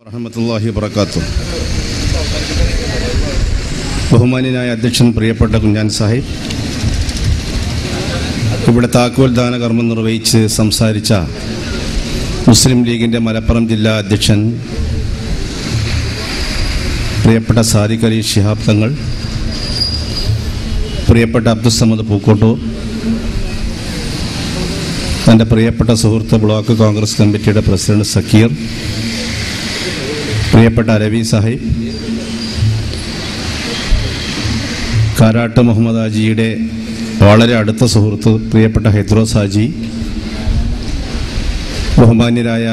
വറഹമത്തല്ലാഹി വബർക്കാത്തു ബഹുമാന്യനായ അധ്യക്ഷൻ പ്രിയപ്പെട്ട കുഞ്ഞാൻ സാഹിബ് ഇവിടെ താക്കോൽ ദാന കർമ്മം നിർവഹിച്ച് സംസാരിച്ച മുസ്ലിം ലീഗിന്റെ മലപ്പുറം ജില്ലാ അധ്യക്ഷൻ പ്രിയപ്പെട്ട സാദിഖ് അലി ശിഹാബ് തങ്ങൾ പ്രിയപ്പെട്ട അബ്ദുസമ്മദ് പൂക്കോട്ടൂർ തന്റെ പ്രിയപ്പെട്ട സുഹൃത്ത് ബ്ലോക്ക് കോൺഗ്രസ് കമ്മിറ്റിയുടെ പ്രസിഡന്റ് സക്കീർ പ്രിയപ്പെട്ട രവി സാഹിബ് കാരാട്ട് മുഹമ്മദ് ഹാജിയുടെ വളരെ അടുത്ത സുഹൃത്ത് പ്രിയപ്പെട്ട ഹൈദ്രോസ് ഹാജി ബഹുമാന്യരായ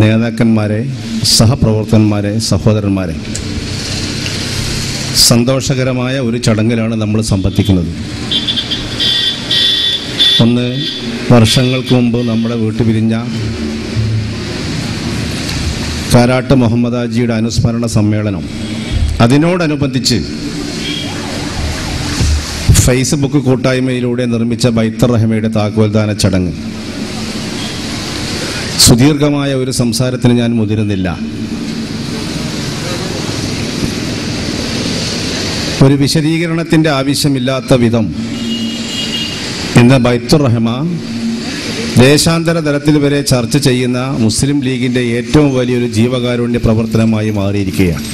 നേതാക്കന്മാരെ സഹപ്രവർത്തകന്മാരെ സഹോദരന്മാരെ. സന്തോഷകരമായ ഒരു ചടങ്ങിലാണ് നമ്മൾ സംബന്ധിക്കുന്നത്. ഒന്ന് വർഷങ്ങൾക്ക് മുമ്പ് നമ്മുടെ വീട്ടു പിരിഞ്ഞ കാരാട്ട് മുഹമ്മദാജിയുടെ അനുസ്മരണ സമ്മേളനം. അതിനോടനുബന്ധിച്ച് ഫേസ്ബുക്ക് കൂട്ടായ്മയിലൂടെ നിർമ്മിച്ച ബൈത്തർ റഹ്മയുടെ താക്കോൽദാന ചടങ്ങ്. സുദീർഘമായ ഒരു സംസാരത്തിന് ഞാൻ മുതിരുന്നില്ല. ഒരു വിശദീകരണത്തിന്റെ ആവശ്യമില്ലാത്ത വിധം ഇന്ന് ബൈത്തുർ റഹ്മ ദേശാന്തര തലത്തിൽ വരെ ചർച്ച ചെയ്യുന്ന മുസ്ലിം ലീഗിന്റെ ഏറ്റവും വലിയൊരു ജീവകാരുണ്യ പ്രവർത്തനമായി മാറിയിരിക്കുകയാണ്.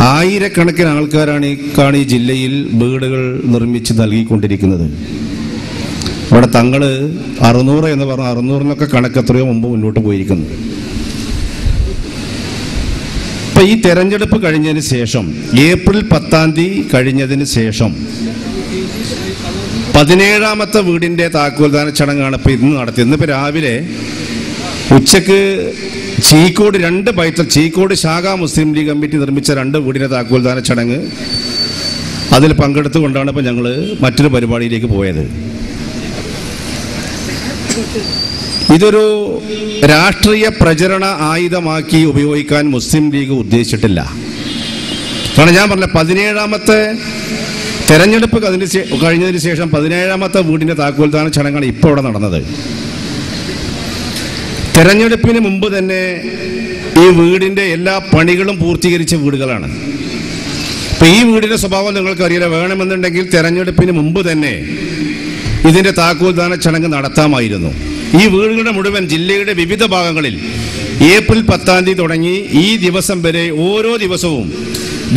ആയിരക്കണക്കിന് ആൾക്കാരാണ് ഈ കാണി ജില്ലയിൽ വീടുകൾ നിർമ്മിച്ച് നൽകിക്കൊണ്ടിരിക്കുന്നത്. ഇവിടെ തങ്ങൾ അറുന്നൂറ് എന്ന് പറഞ്ഞ അറുന്നൂറിനൊക്കെ കണക്ക് എത്രയോ മുമ്പ് മുന്നോട്ട് പോയിരിക്കുന്നു. ഇപ്പൊ ഈ തെരഞ്ഞെടുപ്പ് കഴിഞ്ഞതിന് ശേഷം ഏപ്രിൽ പത്താം തീയതി കഴിഞ്ഞതിന് ശേഷം പതിനേഴാമത്തെ വീടിന്റെ താക്കോൽദാന ചടങ്ങാണ് ഇപ്പൊ ഇന്ന് നടത്തിയത്. ഇന്നിപ്പോ രാവിലെ ഉച്ചയ്ക്ക് ചീക്കോട് രണ്ട് പൈത്തൽ ചീക്കോട് ശാഖ മുസ്ലിം ലീഗ് കമ്മിറ്റി നിർമ്മിച്ച രണ്ട് വീടിന്റെ താക്കോൽദാന ചടങ്ങ് അതിൽ പങ്കെടുത്തുകൊണ്ടാണ് ഇപ്പൊ ഞങ്ങൾ മറ്റൊരു പരിപാടിയിലേക്ക് പോയത്. ഇതൊരു രാഷ്ട്രീയ പ്രചരണ ആയുധമാക്കി ഉപയോഗിക്കാൻ മുസ്ലിം ലീഗ് ഉദ്ദേശിച്ചിട്ടില്ല. കാരണം ഞാൻ പറഞ്ഞ പതിനേഴാമത്തെ തെരഞ്ഞെടുപ്പ് അതിന് കഴിഞ്ഞതിന് ശേഷം പതിനേഴാമത്തെ വീടിന്റെ താക്കോൽദാന ചടങ്ങാണ് ഇപ്പോൾ ഇവിടെ നടന്നത്. തെരഞ്ഞെടുപ്പിന് മുമ്പ് തന്നെ ഈ വീടിന്റെ എല്ലാ പണികളും പൂർത്തീകരിച്ച വീടുകളാണ്. ഇപ്പൊ ഈ വീടിന്റെ സ്വഭാവം നിങ്ങൾക്ക് നിങ്ങൾക്കറിയില്ല. വേണമെന്നുണ്ടെങ്കിൽ തെരഞ്ഞെടുപ്പിന് മുമ്പ് തന്നെ ഇതിന്റെ താക്കോൽദാന ചടങ്ങ് നടത്താമായിരുന്നു. ഈ വീടുകളുടെ മുഴുവൻ ജില്ലയുടെ വിവിധ ഭാഗങ്ങളിൽ ഏപ്രിൽ പത്താം തീയതി തുടങ്ങി ഈ ദിവസം വരെ ഓരോ ദിവസവും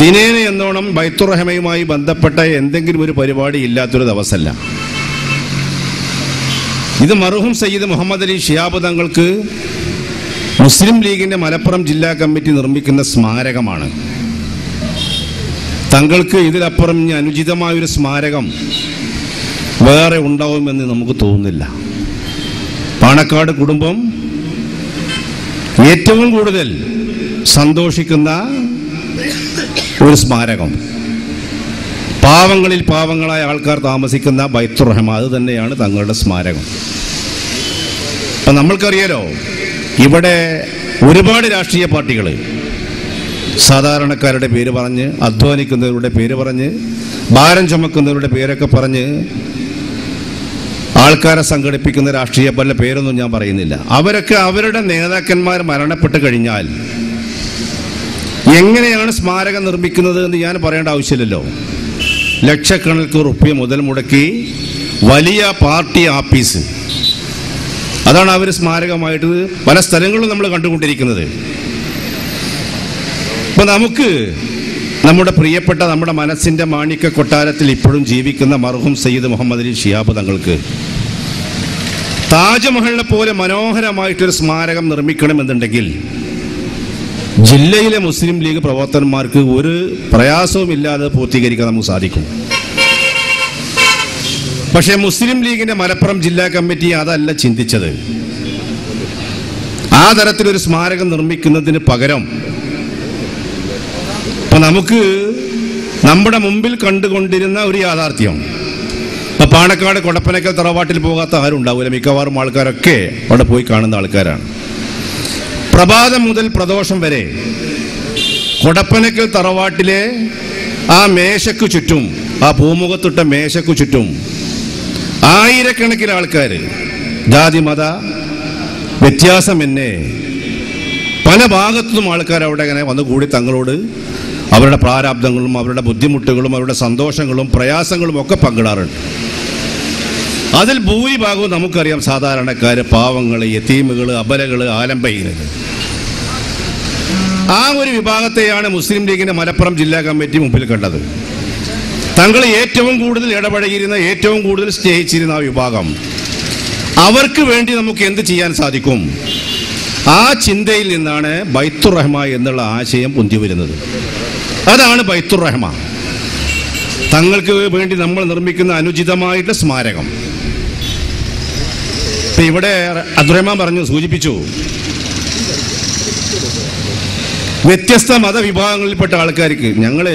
ദിനേന എന്നോണം ബൈത്തുറഹമയുമായി ബന്ധപ്പെട്ട എന്തെങ്കിലും ഒരു പരിപാടി ഇല്ലാത്തൊരു ദിവസമല്ല. ഇത് മറുഹും സയ്യിദ് മുഹമ്മദ് അലി ഷിയാബ് തങ്ങൾക്ക് മുസ്ലിം ലീഗിന്റെ മലപ്പുറം ജില്ലാ കമ്മിറ്റി നിർമ്മിക്കുന്ന സ്മാരകമാണ്. തങ്ങൾക്ക് ഇതിലപ്പുറം ഇനി അനുചിതമായൊരു സ്മാരകം വേറെ ഉണ്ടാവുമെന്ന് നമുക്ക് തോന്നുന്നില്ല. പാണക്കാട് കുടുംബം ഏറ്റവും കൂടുതൽ സന്തോഷിക്കുന്ന ഒരു സ്മാരകം. പാവങ്ങളിൽ പാവങ്ങളായ ആൾക്കാർ താമസിക്കുന്ന ബൈത്തുർ റഹ്മ അത് തന്നെയാണ് തങ്ങളുടെ സ്മാരകം. അപ്പൊ നമ്മൾക്കറിയാലോ ഇവിടെ ഒരുപാട് രാഷ്ട്രീയ പാർട്ടികൾ സാധാരണക്കാരുടെ പേര് പറഞ്ഞ് അധ്വാനിക്കുന്നവരുടെ പേര് പറഞ്ഞ് ഭാരം ചുമക്കുന്നവരുടെ പേരൊക്കെ പറഞ്ഞ് ആൾക്കാരെ സംഘടിപ്പിക്കുന്ന രാഷ്ട്രീയ പല പേരൊന്നും ഞാൻ പറയുന്നില്ല. അവരൊക്കെ അവരുടെ നേതാക്കന്മാർ മരണപ്പെട്ട് കഴിഞ്ഞാൽ എങ്ങനെയാണ് സ്മാരകം നിർമ്മിക്കുന്നത് എന്ന് ഞാൻ പറയേണ്ട ആവശ്യമില്ലല്ലോ. ലക്ഷക്കണക്കിന് റുപ്യ മുതൽ മുടക്കി വലിയ പാർട്ടി ആപ്പീസ്. അതാണ് അവർ സ്മാരകമായിട്ട് പല സ്ഥലങ്ങളിലും നമ്മൾ കണ്ടുകൊണ്ടിരിക്കുന്നത്. അപ്പൊ നമുക്ക് നമ്മുടെ പ്രിയപ്പെട്ട നമ്മുടെ മനസ്സിന്റെ മാണിക്യ കൊട്ടാരത്തിൽ ഇപ്പോഴും ജീവിക്കുന്ന മർഹും സയ്യിദ് മുഹമ്മദ് അലി ഷിയാബ് തങ്ങൾക്ക് താജ്മഹലിനെ പോലെ മനോഹരമായിട്ടൊരു സ്മാരകം നിർമ്മിക്കണമെന്നുണ്ടെങ്കിൽ ജില്ലയിലെ മുസ്ലിം ലീഗ് പ്രവർത്തകന്മാർക്ക് ഒരു പ്രയാസവും ഇല്ലാതെ പൂർത്തീകരിക്കാൻ നമുക്ക് സാധിക്കും. പക്ഷേ മുസ്ലിം ലീഗിന്റെ മലപ്പുറം ജില്ലാ കമ്മിറ്റി അതല്ല ചിന്തിച്ചത്. ആ തരത്തിലൊരു സ്മാരകം നിർമ്മിക്കുന്നതിന് പകരം അപ്പൊ നമുക്ക് നമ്മുടെ മുമ്പിൽ കണ്ടുകൊണ്ടിരുന്ന ഒരു യാഥാർത്ഥ്യം. ഇപ്പൊ പാണക്കാട് കൊടപ്പനക്കൽ തറവാട്ടിൽ പോകാത്ത ആരും ഉണ്ടാവില്ല മിക്കവാറും ആൾക്കാരൊക്കെ അവിടെ പോയി കാണുന്ന ആൾക്കാരാണ്. പ്രഭാതം മുതൽ പ്രദോഷം വരെ കൊടപ്പനക്കൽ തറവാട്ടിലെ ആ മേശയ്ക്ക് ചുറ്റും ആ പൂമുഖത്തിട്ട മേശയ്ക്ക് ചുറ്റും ആയിരക്കണക്കിന് ആൾക്കാർ ജാതി മത വ്യത്യാസം എന്നെ പല ഭാഗത്തുനിന്നും ആൾക്കാർ അവിടെ ഇങ്ങനെ വന്നു കൂടി തങ്ങളോട് അവരുടെ പ്രാരാബ്ദങ്ങളും അവരുടെ ബുദ്ധിമുട്ടുകളും അവരുടെ സന്തോഷങ്ങളും പ്രയാസങ്ങളും ഒക്കെ പങ്കിടാറുണ്ട്. അതിൽ ഭൂരിഭാഗവും നമുക്കറിയാം സാധാരണക്കാര് പാവങ്ങൾ യത്തീമുകൾ അബലകൾ ആലംബഹീനകൾ ആ ഒരു വിഭാഗത്തെയാണ് മുസ്ലിം ലീഗിന്റെ മലപ്പുറം ജില്ലാ കമ്മിറ്റി മുമ്പിൽ കണ്ടത്. തങ്ങൾ ഏറ്റവും കൂടുതൽ ഇടപഴകിയിരുന്ന ഏറ്റവും കൂടുതൽ സ്നേഹിച്ചിരുന്ന ആ വിഭാഗം. അവർക്ക് വേണ്ടി നമുക്ക് എന്ത് ചെയ്യാൻ സാധിക്കും? ആ ചിന്തയിൽ നിന്നാണ് ബൈത്തുർ റഹ്മ എന്നുള്ള ആശയം പൊന്തി വരുന്നത്. അതാണ് ബൈത്തുർ റഹ്മ. തങ്ങൾക്ക് വേണ്ടി നമ്മൾ നിർമ്മിക്കുന്ന അനുചിതമായിട്ട് സ്മാരകം. ഇവിടെ അബ്ദുറഹ്മാൻ പറഞ്ഞു സൂചിപ്പിച്ചു. വ്യത്യസ്ത മതവിഭാഗങ്ങളിൽപ്പെട്ട ആൾക്കാർക്ക് ഞങ്ങൾ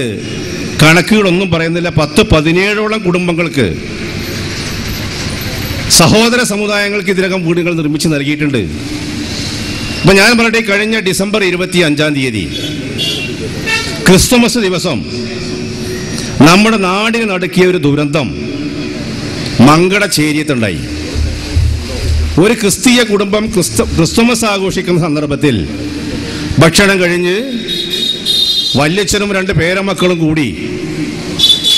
കണക്കുകളൊന്നും പറയുന്നില്ല. പത്ത് പതിനേഴോളം കുടുംബങ്ങൾക്ക് സഹോദര സമുദായങ്ങൾക്ക് ഇതിനകം വീടുകൾ നിർമ്മിച്ച് നൽകിയിട്ടുണ്ട്. അപ്പൊ ഞാൻ പറഞ്ഞിട്ട് കഴിഞ്ഞ ഡിസംബർ ഇരുപത്തി അഞ്ചാം തീയതി ക്രിസ്തുമസ് ദിവസം നമ്മുടെ നാടിന് നടുക്കിയ ഒരു ദുരന്തം മങ്കട ചേരിയത്തുണ്ടായി. ഒരു ക്രിസ്തീയ കുടുംബം ക്രിസ്തു ക്രിസ്തുമസ് ആഘോഷിക്കുന്ന സന്ദർഭത്തിൽ ഭക്ഷണം കഴിഞ്ഞ് വല്യച്ഛനും രണ്ട് പേരമക്കളും കൂടി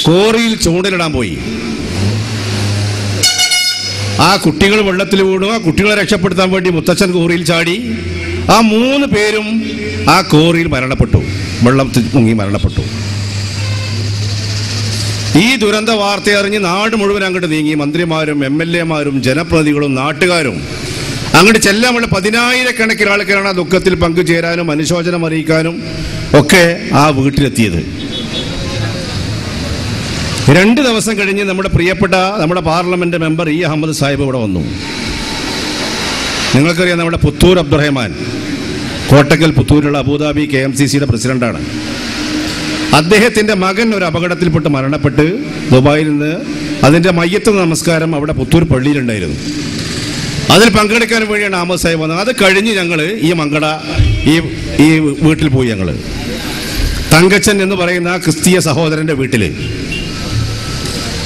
കോറിയിൽ ചൂണ്ടലിടാൻ പോയി. ആ കുട്ടികൾ വെള്ളത്തിൽ വീണു. ആ കുട്ടികളെ രക്ഷപ്പെടുത്താൻ വേണ്ടി മുത്തച്ഛൻ കോറിയിൽ ചാടി. ആ മൂന്ന് പേരും ആ കോറിയിൽ മരണപ്പെട്ടു. വെള്ളത്തിൽ മുങ്ങി മരണപ്പെട്ടു. ഈ ദുരന്ത വാർത്ത അറിഞ്ഞ് നാട് മുഴുവൻ അങ്ങോട്ട് നീങ്ങി. മന്ത്രിമാരും എം എൽ എമാരും ജനപ്രതിനിധികളും നാട്ടുകാരും. അങ്ങോട്ട് ചെല്ലാമുള്ള പതിനായിരക്കണക്കിന് ആൾക്കാരാണ് ആ ദുഃഖത്തിൽ പങ്കുചേരാനും അനുശോചനം അറിയിക്കാനും ഒക്കെ ആ വീട്ടിലെത്തിയത്. രണ്ട് ദിവസം കഴിഞ്ഞ് നമ്മുടെ പ്രിയപ്പെട്ട നമ്മുടെ parliament member E. Ahmed Sahib ഇവിടെ വന്നു. നിങ്ങൾക്കറിയാം നമ്മുടെ Puthur Abdurahman Kottakkal പുത്തൂരിലുള്ള Abu Dhabi K M C സിയുടെ പ്രസിഡന്റാണ്. അദ്ദേഹത്തിന്റെ മകൻ ഒരു അപകടത്തിൽപ്പെട്ട് മരണപ്പെട്ട് ദുബായിൽ നിന്ന് അതിന്റെ മയ്യത്ത് നമസ്കാരം അവിടെ പുത്തൂർ പള്ളിയിലുണ്ടായിരുന്നു. അതിൽ പങ്കെടുക്കാൻ വേണ്ടിയാണ് അഹമ്മദ് സാഹിബ് വന്നത്. അത് കഴിഞ്ഞ് ഞങ്ങൾ ഈ മങ്കട ഈ ഈ വീട്ടിൽ പോയി ഞങ്ങൾ തങ്കച്ചൻ എന്ന് പറയുന്ന ക്രിസ്തീയ സഹോദരന്റെ വീട്ടിൽ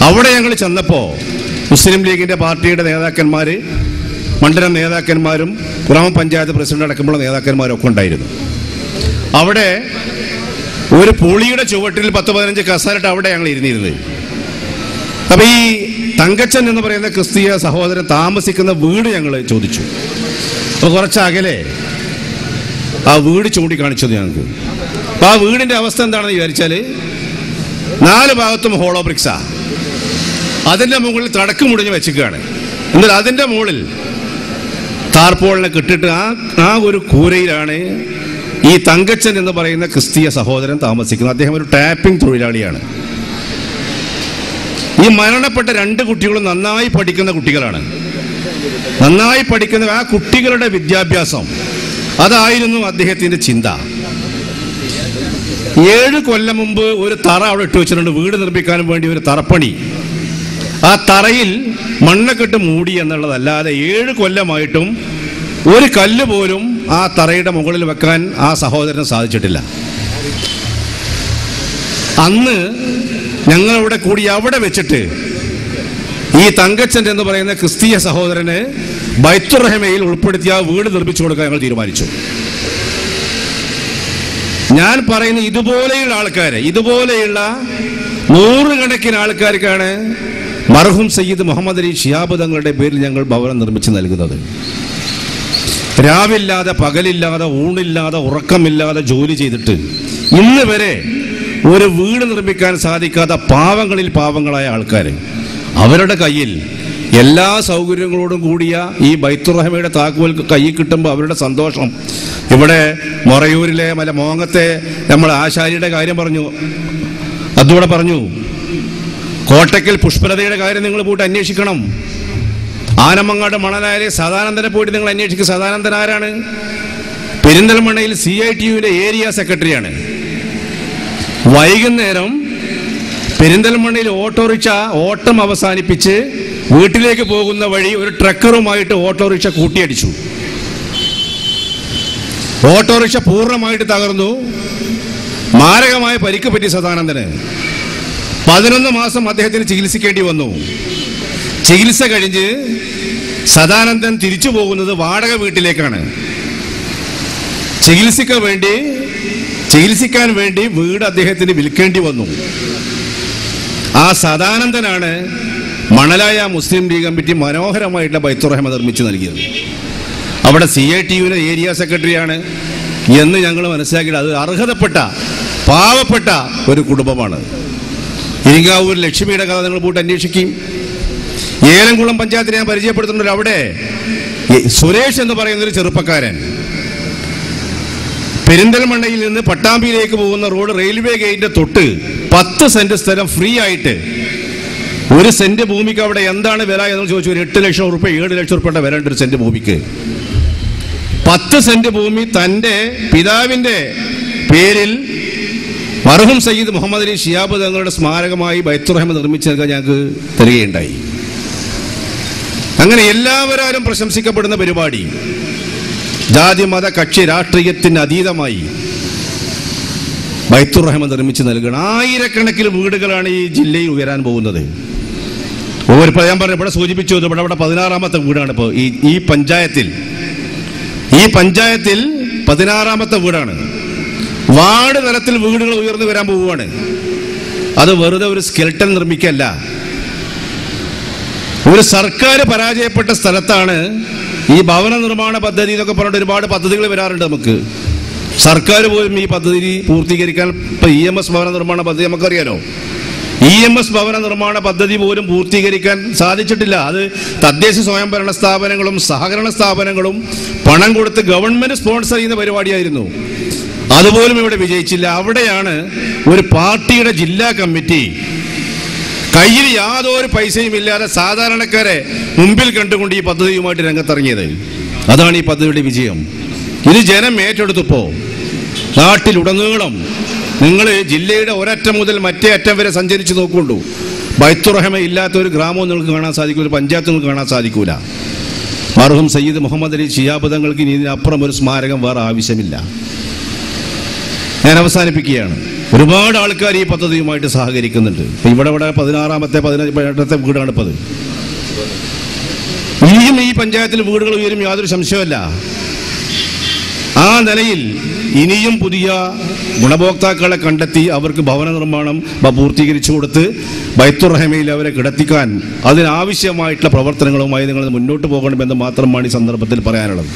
അവിടെ ഞങ്ങൾ ചെന്നപ്പോൾ മുസ്ലിം ലീഗിന്റെ പാർട്ടിയുടെ നേതാക്കന്മാർ മണ്ഡലം നേതാക്കന്മാരും ഗ്രാമപഞ്ചായത്ത് പ്രസിഡന്റ് അടക്കമുള്ള നേതാക്കന്മാരും ഒക്കെ ഉണ്ടായിരുന്നു. അവിടെ ഒരു പുളിയുടെ ചുവട്ടിൽ പത്ത് പതിനഞ്ച് കസാലിട്ട് അവിടെ ഞങ്ങൾ ഇരുന്നിരുന്നത്. അപ്പൊ ഈ തങ്കച്ചൻ എന്ന് പറയുന്ന ക്രിസ്തീയ സഹോദരൻ താമസിക്കുന്ന വീട് ഞങ്ങൾ ചോദിച്ചു. അപ്പൊ കുറച്ച് അകലെ ആ വീട് ചൂണ്ടിക്കാണിച്ചത് ഞങ്ങൾക്ക്. അപ്പൊ ആ വീടിന്റെ അവസ്ഥ എന്താണെന്ന് വിചാരിച്ചാൽ നാല് ഭാഗത്തും ഹോളോ ബ്രിക്സാ അതിന്റെ മുകളിൽ തടക്ക് മുടിഞ്ഞ് വെച്ചിരിക്കുകയാണ്. എന്നാൽ അതിന്റെ മുകളിൽ താർപോളിനെ കിട്ടിട്ട് ആ ആ ഒരു കൂരയിലാണ് ഈ തങ്കച്ചൻ എന്ന് പറയുന്ന ക്രിസ്തീയ സഹോദരൻ താമസിക്കുന്നത് അദ്ദേഹം ഒരു ടാപ്പിംഗ് തൊഴിലാളിയാണ്. ഈ മരണപ്പെട്ട രണ്ട് കുട്ടികളും നന്നായി പഠിക്കുന്ന കുട്ടികളാണ്. നന്നായി പഠിക്കുന്ന ആ കുട്ടികളുടെ വിദ്യാഭ്യാസം അതായിരുന്നു അദ്ദേഹത്തിന്റെ ചിന്ത. ഏഴ് കൊല്ലം മുമ്പ് ഒരു തറ അവിടെ ഇട്ട് വെച്ചിട്ടുണ്ട്. വീട് നിർമ്മിക്കാൻ വേണ്ടി ഒരു തറപ്പണി. ആ തറയിൽ മണ്ണക്കെട്ട് മൂടി എന്നുള്ളതല്ലാതെ ഏഴ് കൊല്ലമായിട്ടും ഒരു കല്ല് പോലും ആ തറയുടെ മുകളിൽ വെക്കാൻ ആ സഹോദരന് സാധിച്ചിട്ടില്ല. അന്ന് ഞങ്ങളവിടെ കൂടി അവിടെ വെച്ചിട്ട് ഈ തങ്കച്ചൻ എന്ന് പറയുന്ന ക്രിസ്തീയ സഹോദരന് ബൈത്തുറഹമയിൽ ഉൾപ്പെടുത്തിയ വീട് നിർമ്മിച്ചു കൊടുക്കാൻ ഞങ്ങൾ തീരുമാനിച്ചു. ഞാൻ പറയുന്ന ഇതുപോലെയുള്ള ആൾക്കാരെ ഇതുപോലെയുള്ള നൂറുകണക്കിന് ആൾക്കാർക്കാണ് മർഹും സയ്യിദ് മുഹമ്മദ് അലി ഷിയാബ് തങ്ങളുടെ പേരിൽ ഞങ്ങൾ ഭവനം നിർമ്മിച്ച് നൽകുന്നത്. രാവില്ലാതെ പകലില്ലാതെ ഊണില്ലാതെ ഉറക്കമില്ലാതെ ജോലി ചെയ്തിട്ട് ഇന്ന് വരെ ഒരു വീട് നിർമ്മിക്കാൻ സാധിക്കാത്ത പാവങ്ങളിൽ പാവങ്ങളായ ആൾക്കാർ അവരുടെ കയ്യിൽ എല്ലാ സൗകര്യങ്ങളോടും കൂടിയ ഈ ബൈത്തുറഹമയുടെ താക്കോൽ കയ്യിൽ കിട്ടുമ്പോൾ അവരുടെ സന്തോഷം. ഇവിടെ മൊറയൂരിലെ മല മോങ്ങത്തെ നമ്മൾ ആശാരിയുടെ കാര്യം പറഞ്ഞു. അതുകൂടെ പറഞ്ഞു കോട്ടയ്ക്കൽ പുഷ്പലതയുടെ കാര്യം നിങ്ങൾ പോയിട്ട് അന്വേഷിക്കണം. ആനമങ്ങാട് മണലായാലെ സദാനന്ദനെ പോയിട്ട് നിങ്ങൾ അന്വേഷിക്കും. സദാനന്ദൻ ആരാണ്? പെരിന്തൽമണ്ണയിൽ സി ഐ ടി യുവിന്റെ ഏരിയ സെക്രട്ടറിയാണ്. വൈകുന്നേരം പെരിന്തൽമണ്ണയിൽ ഓട്ടോറിക്ഷ ഓട്ടം അവസാനിപ്പിച്ച് വീട്ടിലേക്ക് പോകുന്ന വഴി ഒരു ട്രക്കറുമായിട്ട് ഓട്ടോറിക്ഷ കൂട്ടിയടിച്ചു. ഓട്ടോറിക്ഷ പൂർണമായിട്ട് തകർന്നു. മാരകമായ പരിക്ക് പറ്റി സദാനന്ദന്. പതിനൊന്ന് മാസം അദ്ദേഹത്തിന് ചികിത്സിക്കേണ്ടി വന്നു. ചികിത്സ കഴിഞ്ഞ് സദാനന്ദൻ തിരിച്ചു പോകുന്നത് വാടക വീട്ടിലേക്കാണ്. ചികിത്സിക്കാൻ വേണ്ടി ചികിത്സിക്കാൻ വേണ്ടി വീട് അദ്ദേഹത്തിന് വിൽക്കേണ്ടി വന്നു. ആ സദാനന്ദനാണ് മണലായ മുസ്ലിം ലീഗ് കമ്മിറ്റി മനോഹരമായിട്ടുള്ള ബൈത്തുറഹ്മ നിർമ്മിച്ചു നൽകിയത്. അവിടെ സി ഐ ടി യുവിലെ ഏരിയ സെക്രട്ടറിയാണ് എന്ന് ഞങ്ങൾ മനസ്സിലാക്കിയത്. അത് അർഹതപ്പെട്ട പാവപ്പെട്ട ഒരു കുടുംബമാണ്. ഇരിങ്ങാവൂർ ലക്ഷ്മിയുടെ കഥ നിങ്ങൾ പോയിട്ട് അന്വേഷിക്കും. ഏലംകുളം പഞ്ചായത്തിനെ ഞാൻ പരിചയപ്പെടുത്തുന്നുണ്ട് അവിടെ. സുരേഷ് എന്ന് പറയുന്ന ഒരു ചെറുപ്പക്കാരൻ. പെരിന്തൽമണ്ണയിൽ നിന്ന് പട്ടാമ്പിയിലേക്ക് പോകുന്ന റോഡ് റെയിൽവേ ഗേറ്റിന്റെ തൊട്ട് പത്ത് സെന്റ് സ്ഥലം ഫ്രീ ആയിട്ട് ഒരു സെന്റ് ഭൂമിക്ക് അവിടെ എന്താണ് വില എന്ന് ചോദിച്ചു. ഒരു എട്ട് ലക്ഷം ഉറുപ്പ് ഏഴ് ലക്ഷം ഉറുപ്പയുടെ വില ഉണ്ട് ഒരു സെന്റ് ഭൂമിക്ക്. പത്ത് സെന്റ് ഭൂമി തന്റെ പിതാവിന്റെ പേരിൽ മർഹും സയ്യിദ് മുഹമ്മദ് അലി ഷിയാബ് തങ്ങളുടെ സ്മാരകമായി ബൈത്തുറഹ്മ നിർമ്മിച്ചു ഞങ്ങൾക്ക് തരികയുണ്ടായി. അങ്ങനെ എല്ലാവരും പ്രശംസിക്കപ്പെടുന്ന പരിപാടി. ജാതി മത കക്ഷി രാഷ്ട്രീയത്തിന് അതീതമായി ബൈത്തുറഹ്മ നിർമ്മിച്ച് നൽകണം ആയിരക്കണക്കിന് വീടുകളാണ് ഈ ജില്ലയിൽ ഉയരാൻ പോകുന്നത്. ഒരു ഞാൻ പറഞ്ഞു ഇവിടെ സൂചിപ്പിച്ചു ഇവിടെ ഇവിടെ പതിനാറാമത്തെ വീടാണ് ഇപ്പോൾ ഈ ഈ പഞ്ചായത്തിൽ. ഈ പഞ്ചായത്തിൽ പതിനാറാമത്തെ വീടാണ്. വാർഡ് തലത്തിൽ വീടുകൾ ഉയർന്നു വരാൻ പോവുകയാണ്. അത് വെറുതെ ഒരു സ്കെൽട്ടൻ നിർമ്മിക്കല്ല. ഒരു സർക്കാർ പരാജയപ്പെട്ട സ്ഥലത്താണ് ഈ ഭവന നിർമ്മാണ പദ്ധതി എന്നൊക്കെ പറഞ്ഞിട്ട് ഒരുപാട് പദ്ധതികൾ വരാറുണ്ട് നമുക്ക്. സർക്കാർ പോലും ഈ പദ്ധതി പൂർത്തീകരിക്കാൻ ഇപ്പൊ ഇ എം എസ് ഭവന നിർമ്മാണ പദ്ധതി നമുക്കറിയാലോ. ഇ എം എസ് ഭവന നിർമ്മാണ പദ്ധതി പോലും പൂർത്തീകരിക്കാൻ സാധിച്ചിട്ടില്ല. അത് തദ്ദേശ സ്വയംഭരണ സ്ഥാപനങ്ങളും സഹകരണ സ്ഥാപനങ്ങളും പണം കൊടുത്ത് ഗവൺമെന്റ് സ്പോൺസർ ചെയ്യുന്ന പരിപാടിയായിരുന്നു. അതുപോലും ഇവിടെ വിജയിച്ചില്ല. അവിടെയാണ് ഒരു പാർട്ടിയുടെ ജില്ലാ കമ്മിറ്റി കയ്യിൽ യാതൊരു പൈസയും ഇല്ലാതെ സാധാരണക്കാരെ മുമ്പിൽ കണ്ടുകൊണ്ട് ഈ പദ്ധതിയുമായിട്ട് രംഗത്തിറങ്ങിയത്. അതാണ് ഈ പദ്ധതിയുടെ വിജയം. ഇത് ജനം ഏറ്റെടുത്തപ്പോ നാട്ടിലുടനീളം നിങ്ങൾ ജില്ലയുടെ ഒരറ്റം മുതൽ മറ്റേ അറ്റം വരെ സഞ്ചരിച്ച് നോക്കുകൊണ്ടു. ബൈത്തുറഹമ ഇല്ലാത്ത ഒരു ഗ്രാമവും നിങ്ങൾക്ക് കാണാൻ സാധിക്കൂല ഒരു പഞ്ചായത്ത് നിങ്ങൾക്ക് കാണാൻ സാധിക്കൂല. മർഹൂം സയ്യിദ് മുഹമ്മദ് അലി ഷിയാബുദങ്ങൾക്ക് ഇനി ഇതിനപ്പുറം ഒരു സ്മാരകം വേറെ ആവശ്യമില്ല. ഞാൻ അവസാനിപ്പിക്കുകയാണ്. ഒരുപാട് ആൾക്കാർ ഈ പദ്ധതിയുമായിട്ട് സഹകരിക്കുന്നുണ്ട്. ഇവിടെ ഇവിടെ പതിനാറാമത്തെ പതിനെട്ടത്തെ വീടാണ് ഇപ്പത്. ഇനിയും ഈ പഞ്ചായത്തിൽ വീടുകൾ ഉയരും യാതൊരു സംശയമല്ല ആ നിലയിൽ ഇനിയും പുതിയ ഗുണഭോക്താക്കളെ കണ്ടെത്തി അവർക്ക് ഭവന നിർമ്മാണം പൂർത്തീകരിച്ചു കൊടുത്ത് ബൈത്തുറഹമയിൽ അവരെ കിടത്തിക്കാൻ അതിനാവശ്യമായിട്ടുള്ള പ്രവർത്തനങ്ങളുമായി നിങ്ങൾ മുന്നോട്ട് പോകണമെന്ന് മാത്രമാണ് ഈ സന്ദർഭത്തിൽ പറയാനുള്ളത്.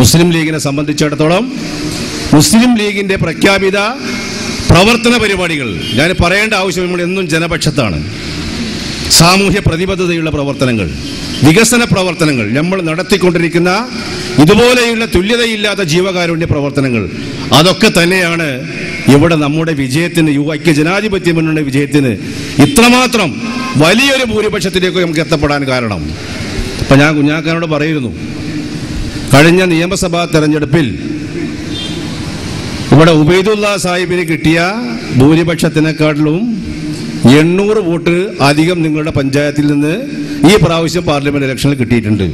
മുസ്ലിം ലീഗിനെ സംബന്ധിച്ചിടത്തോളം മുസ്ലിം ലീഗിന്റെ പ്രഖ്യാപിത പ്രവർത്തന പരിപാടികൾ. ഞാൻ പറയേണ്ട ആവശ്യം നമ്മൾ എന്നും ജനപക്ഷത്താണ്. സാമൂഹ്യ പ്രതിബദ്ധതയുള്ള പ്രവർത്തനങ്ങൾ വികസന പ്രവർത്തനങ്ങൾ നമ്മൾ നടത്തിക്കൊണ്ടിരിക്കുന്ന ഇതുപോലെയുള്ള തുല്യതയില്ലാത്ത ജീവകാരുണ്യ പ്രവർത്തനങ്ങൾ അതൊക്കെ തന്നെയാണ് ഇവിടെ നമ്മുടെ വിജയത്തിന് യു ഐക്യ ജനാധിപത്യ മുന്നണി വിജയത്തിന് ഇത്രമാത്രം വലിയൊരു ഭൂരിപക്ഷത്തിലേക്ക് നമുക്ക് എത്തപ്പെടാൻ കാരണം. അപ്പം ഞാൻ കുഞ്ഞാക്കാനോട് പറയുന്നു കഴിഞ്ഞ നിയമസഭാ തെരഞ്ഞെടുപ്പിൽ ഇവിടെ ഉബൈദുള്ള സാഹിബിന് കിട്ടിയ ഭൂരിപക്ഷത്തിനെക്കാട്ടിലും എണ്ണൂറ് വോട്ട് അധികം നിങ്ങളുടെ പഞ്ചായത്തിൽ നിന്ന് ഈ പ്രാവശ്യം പാർലമെന്റ് ഇലക്ഷനിൽ കിട്ടിയിട്ടുണ്ട്.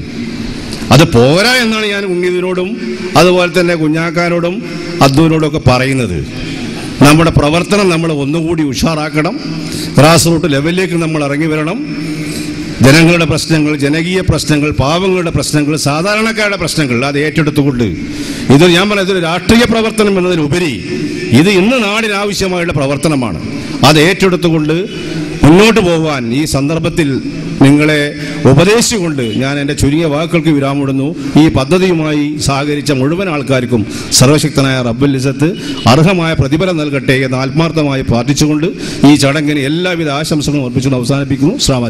അത് പോരാ എന്നാണ് ഞാൻ ഉണ്ണിതിനോടും അതുപോലെ തന്നെ കുഞ്ഞാക്കാനോടും അദ്ദുവിനോടും ഒക്കെ പറയുന്നത്. നമ്മുടെ പ്രവർത്തനം നമ്മൾ ഒന്നുകൂടി ഉഷാറാക്കണം. ഗ്രാസ് റൂട്ട് ലെവലിലേക്ക് നമ്മൾ ഇറങ്ങി വരണം. ജനങ്ങളുടെ പ്രശ്നങ്ങൾ ജനകീയ പ്രശ്നങ്ങൾ പാവങ്ങളുടെ പ്രശ്നങ്ങൾ സാധാരണക്കാരുടെ പ്രശ്നങ്ങൾ അത് ഏറ്റെടുത്തുകൊണ്ട് ഇത് ഞാൻ പറഞ്ഞത് ഇതൊരു രാഷ്ട്രീയ പ്രവർത്തനം എന്നതിനുപരി ഇത് ഇന്ന് നാടിനാവശ്യമായുള്ള പ്രവർത്തനമാണ്. അത് ഏറ്റെടുത്തുകൊണ്ട് മുന്നോട്ട് പോകാൻ ഈ സന്ദർഭത്തിൽ നിങ്ങളെ ഉപദേശിച്ചുകൊണ്ട് ഞാൻ എന്റെ ചുരുങ്ങിയ വാക്കുകൾക്ക് വിരാമിടുന്നു ഈ പദ്ധതിയുമായി സഹകരിച്ച മുഴുവൻ ആൾക്കാർക്കും സർവശക്തനായ റബ്ബുൽ ഇസത്ത് അർഹമായ പ്രതിഫലം നൽകട്ടെ എന്ന് ആത്മാർത്ഥമായി പ്രാർത്ഥിച്ചുകൊണ്ട് ഈ ചടങ്ങിന് എല്ലാവിധ ആശംസകളും അർപ്പിച്ചുകൊണ്ട് അവസാനിപ്പിക്കുന്നു. അസ്സാം